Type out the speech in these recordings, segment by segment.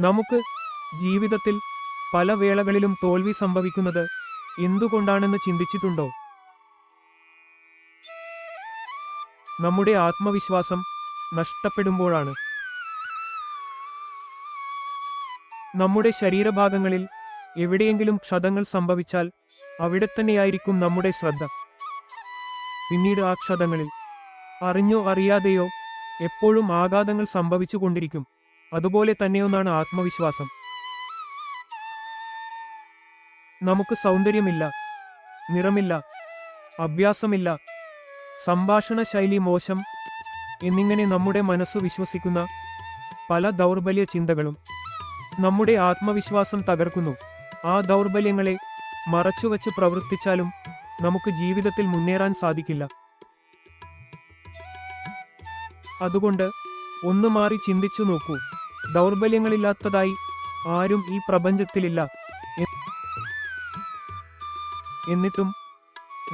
നമുക്ക് ജീവിതത്തിൽ പല വേളകളിലും തോൽവി സംഭവിക്കുന്നത് എന്തുകൊണ്ടാണെന്ന് ചിന്തിച്ചിട്ടുണ്ടോ? നമ്മുടെ ആത്മവിശ്വാസം നഷ്ടപ്പെടുമ്പോഴാണ്. നമ്മുടെ ശരീരഭാഗങ്ങളിൽ എവിടെയെങ്കിലും ക്ഷതങ്ങൾ സംഭവിച്ചാൽ അവിടെ തന്നെയായിരിക്കും നമ്മുടെ ശ്രദ്ധ. പിന്നീട് ആ ക്ഷതങ്ങളിൽ അറിഞ്ഞോ അറിയാതെയോ എപ്പോഴും ആഘാതങ്ങൾ സംഭവിച്ചുകൊണ്ടിരിക്കും. അതുപോലെ തന്നെയൊന്നാണ് ആത്മവിശ്വാസം. നമുക്ക് സൗന്ദര്യമില്ല നിറമില്ല അഭ്യാസമില്ല സംഭാഷണ ശൈലി മോശം എന്നിങ്ങനെ നമ്മുടെ മനസ്സ് വിശ്വസിക്കുന്ന പല ദൗർബല്യ ചിന്തകളും നമ്മുടെ ആത്മവിശ്വാസം തകർക്കുന്നു. ആ ദൗർബല്യങ്ങളെ മറച്ചുവെച്ച് പ്രവർത്തിച്ചാലും നമുക്ക് ജീവിതത്തിൽ മുന്നേറാൻ സാധിക്കില്ല. അതുകൊണ്ട് ഒന്ന് മാറി ചിന്തിച്ചു നോക്കൂ. ദൗർബല്യങ്ങളില്ലാത്തതായി ആരും ഈ പ്രപഞ്ചത്തിലില്ല. എന്നിട്ടും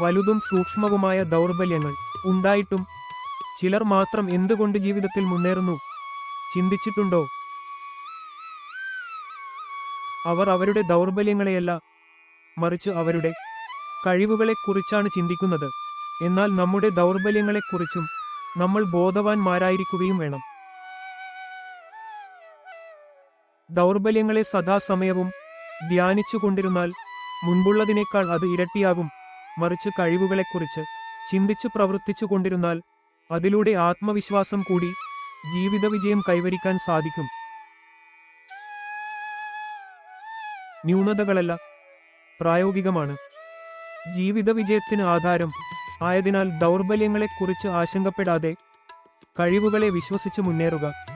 വലുതും സൂക്ഷ്മവുമായ ദൗർബല്യങ്ങൾ ഉണ്ടായിട്ടും ചിലർ മാത്രം എന്തുകൊണ്ട് ജീവിതത്തിൽ മുന്നേറുന്നു? ചിന്തിച്ചിട്ടുണ്ടോ? അവർ അവരുടെ ദൗർബല്യങ്ങളെയല്ല മറിച്ച് അവരുടെ കഴിവുകളെക്കുറിച്ചാണ് ചിന്തിക്കുന്നത്. എന്നാൽ നമ്മുടെ ദൗർബല്യങ്ങളെക്കുറിച്ചും നമ്മൾ ബോധവാന്മാരായിരിക്കുകയും വേണം. ദൗർബല്യങ്ങളെ സദാസമയവും ധ്യാനിച്ചുകൊണ്ടിരുന്നാൽ മുൻപുള്ളതിനേക്കാൾ അത് ഇരട്ടിയാകും. മറിച്ച് കഴിവുകളെക്കുറിച്ച് ചിന്തിച്ചു പ്രവർത്തിച്ചു കൊണ്ടിരുന്നാൽ അതിലൂടെ ആത്മവിശ്വാസം കൂടി ജീവിത വിജയം കൈവരിക്കാൻ സാധിക്കും. ന്യൂനതകളല്ല പ്രായോഗികമാണ്. ജീവിത വിജയത്തിന് ആധാരം ആയതിനാൽ ദൗർബല്യങ്ങളെക്കുറിച്ച് ആശങ്കപ്പെടാതെ കഴിവുകളെ വിശ്വസിച്ച് മുന്നേറുക.